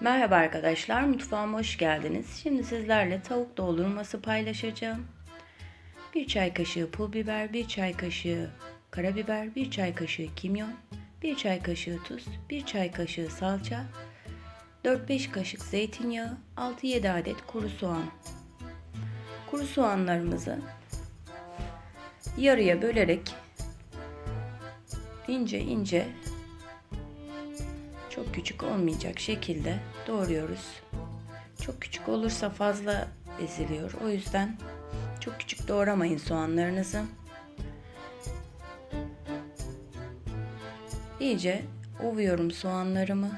Merhaba arkadaşlar, mutfağıma hoş geldiniz. Şimdi sizlerle tavuk doldurması paylaşacağım. 1 çay kaşığı pul biber, 1 çay kaşığı karabiber, 1 çay kaşığı kimyon, 1 çay kaşığı tuz, 1 çay kaşığı salça, 4-5 kaşık zeytinyağı, 6-7 adet kuru soğan. Kuru soğanlarımızı yarıya bölerek ince ince çok küçük olmayacak şekilde doğruyoruz. Çok küçük olursa fazla eziliyor. O yüzden çok küçük doğramayın soğanlarınızı. İyice ovuyorum soğanlarımı.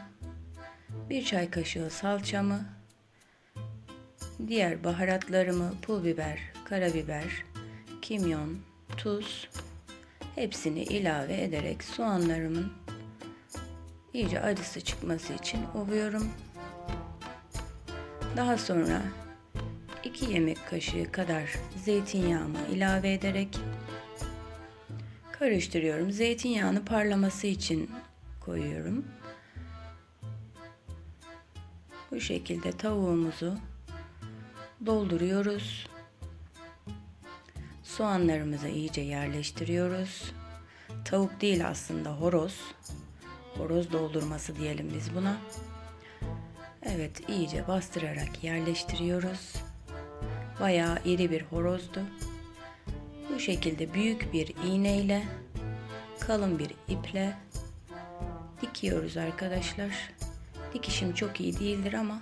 Bir çay kaşığı salçamı, diğer baharatlarımı, pul biber, karabiber, kimyon, tuz hepsini ilave ederek soğanlarımın iyice acısı çıkması için ovuyorum. Daha sonra 2 yemek kaşığı kadar zeytinyağımı ilave ederek karıştırıyorum. Zeytinyağını parlaması için koyuyorum. Bu şekilde tavuğumuzu dolduruyoruz. Soğanlarımızı iyice yerleştiriyoruz. Tavuk değil aslında horoz horoz doldurması diyelim biz buna. Evet iyice bastırarak yerleştiriyoruz. Bayağı iri bir horozdu. Bu şekilde büyük bir iğneyle kalın bir iple dikiyoruz arkadaşlar. Dikişim çok iyi değildir ama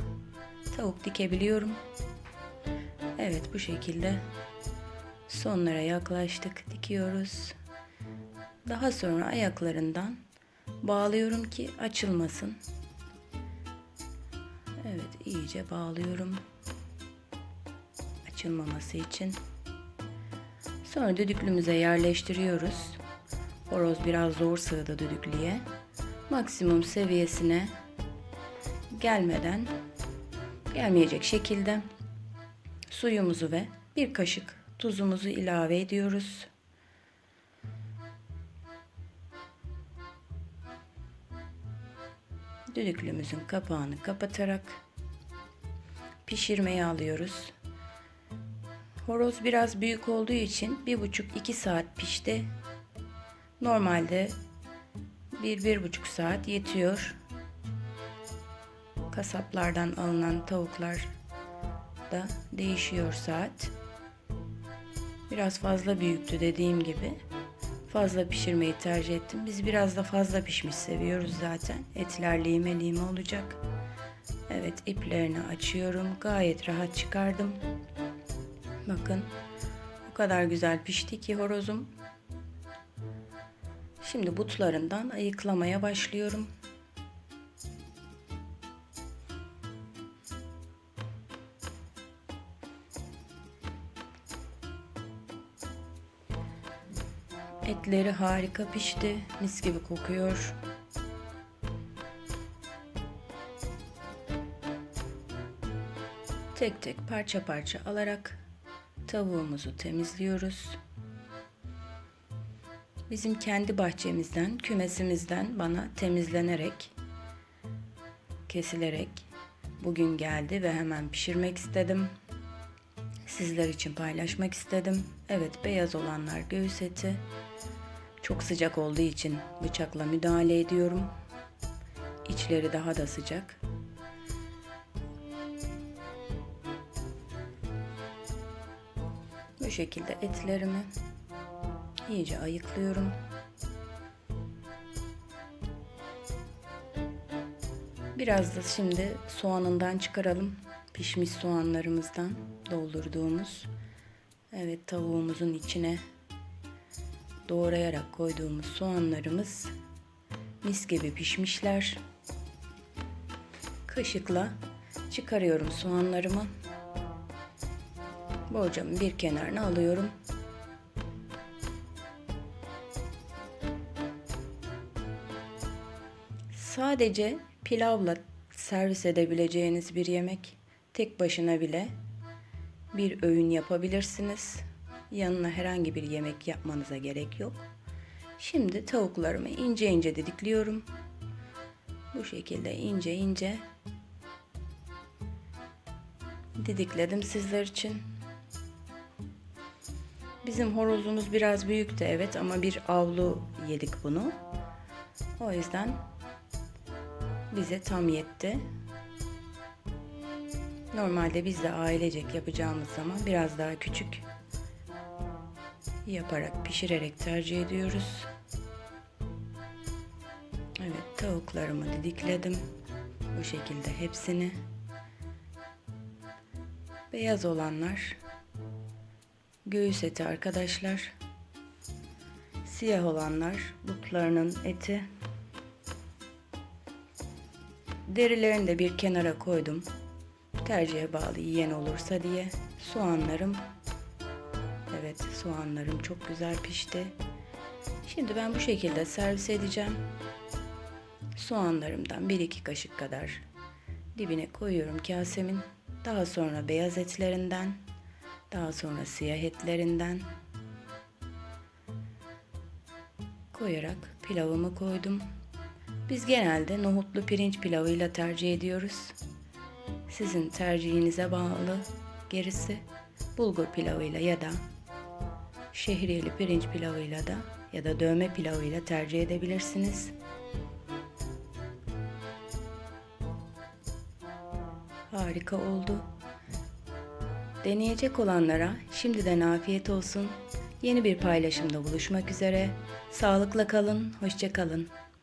tavuk dikebiliyorum. Evet bu şekilde sonlara yaklaştık dikiyoruz. Daha sonra ayaklarından bağlıyorum ki açılmasın. Evet iyice bağlıyorum. Açılmaması için. Sonra düdüklümüze yerleştiriyoruz. Horoz biraz zor sığdı düdüklüye. Maksimum seviyesine gelmeden gelmeyecek şekilde suyumuzu ve bir kaşık tuzumuzu ilave ediyoruz. Düdüklümüzün kapağını kapatarak pişirmeye alıyoruz. Horoz biraz büyük olduğu için bir buçuk iki saat pişti. Normalde bir bir buçuk saat yetiyor. Kasaplardan alınan tavuklar da değişiyor saat. Biraz fazla büyüktü dediğim gibi fazla pişirmeyi tercih ettim. Biz biraz da fazla pişmiş seviyoruz zaten. Etler lime lime olacak. Evet iplerini açıyorum. Gayet rahat çıkardım. Bakın o kadar güzel pişti ki horozum. Şimdi butlarından ayıklamaya başlıyorum. Etleri harika pişti. Mis gibi kokuyor. Tek tek parça parça alarak tavuğumuzu temizliyoruz. Bizim kendi bahçemizden, kümesimizden bana temizlenerek, kesilerek bugün geldi ve hemen pişirmek istedim. Sizler için paylaşmak istedim. Evet, beyaz olanlar göğüs eti. Çok sıcak olduğu için bıçakla müdahale ediyorum. İçleri daha da sıcak. Bu şekilde etlerimi iyice ayıklıyorum. Biraz da şimdi soğanından çıkaralım. Pişmiş soğanlarımızdan doldurduğumuz. Evet tavuğumuzun içine doğrayarak koyduğumuz soğanlarımız mis gibi pişmişler. Kaşıkla çıkarıyorum soğanlarımı. Borcamın bir kenarına alıyorum. Sadece pilavla servis edebileceğiniz bir yemek. Tek başına bile bir öğün yapabilirsiniz. Yanına herhangi bir yemek yapmanıza gerek yok. Şimdi tavuklarımı ince ince didikliyorum. Bu şekilde ince ince didikledim sizler için. Bizim horozumuz biraz büyüktü evet ama bir avlu yedik bunu. O yüzden bize tam yetti. Normalde biz de ailecek yapacağımız zaman biraz daha küçük yaparak pişirerek tercih ediyoruz. Evet tavuklarımı didikledim. Bu şekilde hepsini. Beyaz olanlar göğüs eti arkadaşlar. Siyah olanlar butlarının eti. Derilerini de bir kenara koydum. Tercihe bağlı yiyen olursa diye. Soğanlarım. Evet soğanlarım çok güzel pişti. Şimdi ben bu şekilde servis edeceğim. Soğanlarımdan 1-2 kaşık kadar dibine koyuyorum kasemin. Daha sonra beyaz etlerinden, daha sonra siyah etlerinden koyarak pilavımı koydum. Biz genelde nohutlu pirinç pilavıyla tercih ediyoruz. Sizin tercihinize bağlı gerisi bulgur pilavıyla ya da şehriyeli pirinç pilavıyla da ya da dövme pilavıyla tercih edebilirsiniz. Harika oldu. Deneyecek olanlara şimdiden afiyet olsun. Yeni bir paylaşımda buluşmak üzere. Sağlıkla kalın, hoşça kalın.